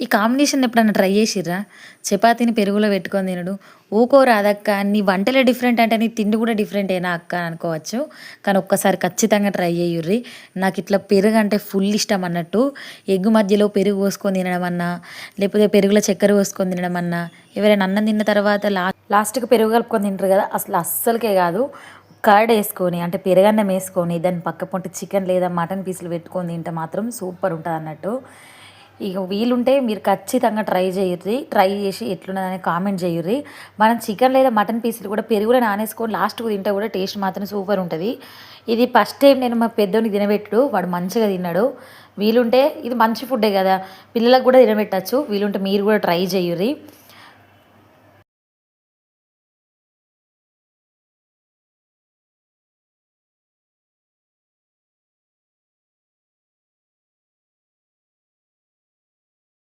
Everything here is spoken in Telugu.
ఈ కాంబినేషన్ ఎప్పుడన్నా ట్రై చేసిర్రా? చపాతీని పెరుగులో పెట్టుకొని తినడు. ఊకో రాదక్క నీ వంటలే డిఫరెంట్ అంటే నీ తిండి కూడా డిఫరెంట్ అయినా అక్క అని అనుకోవచ్చు. కానీ ఒక్కసారి ఖచ్చితంగా ట్రై చేయుర్రి. నాకు ఇట్లా పెరుగు అంటే ఫుల్ ఇష్టం అన్నట్టు. ఎగ్గు మధ్యలో పెరుగు పోసుకొని తినడం అన్నా లేకపోతే పెరుగులో చక్కెర పోసుకొని తినడం అన్నా ఎవరైనా అన్నం తిన్న తర్వాత లా లాస్ట్కి పెరుగు కలుపుకొని తింటారు కదా అసలు అస్సలకే కాదు. కర్డ్ వేసుకొని అంటే పెరుగన్నం వేసుకొని దాని పక్క పొంటి చికెన్ లేదా మటన్ పీసులు పెట్టుకొని తింటే మాత్రం సూపర్ ఉంటుంది అన్నట్టు ఇక వీలుంటే మీరు ఖచ్చితంగా ట్రై చేయర్రి. ట్రై చేసి ఎట్లున్నదని కామెంట్ చేయర్రి. మనం చికెన్ లేదా మటన్ పీసులు కూడా పెరుగులో నానేసుకొని లాస్ట్కు తింటే కూడా టేస్ట్ మాత్రం సూపర్ ఉంటుంది. ఇది ఫస్ట్ టైం నేను మా పెద్దోని తినబెట్టుడు. వాడు మంచిగా తిన్నాడు. వీలుంటే ఇది మంచి ఫుడ్డే కదా. పిల్లలకు కూడా తినబెట్టచ్చు. వీలుంటే మీరు కూడా ట్రై చేయర్రి.